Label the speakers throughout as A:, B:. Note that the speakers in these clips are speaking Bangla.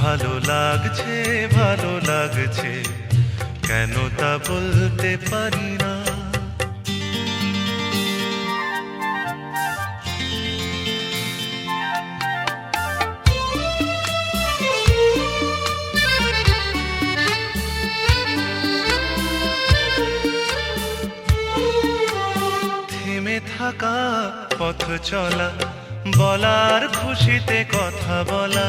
A: ভালো লাগছে ভালো লাগছে। কেন তা বলতে পারি না। থেমে থাকা, পথ চলা, বলার খুশিতে কথা বলা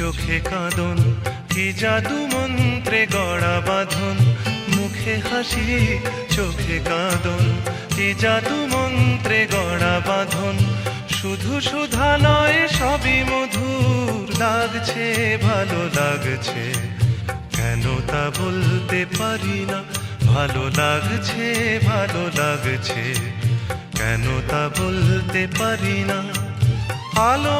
A: চোখে কাঁদন, কি জাদু মন্ত্রে গড়া বাঁধন, মুখে হাসি, চোখে কাঁদন, কি জাদু মন্ত্রে গড়া বাঁধন, শুধু সুধা নয়, সবই মধুর লাগছে, ভালো লাগছে। কেন তা বলতে পারি না, ভালো লাগছে ভালো লাগছে। কেন তা বলতে পারি না, আলো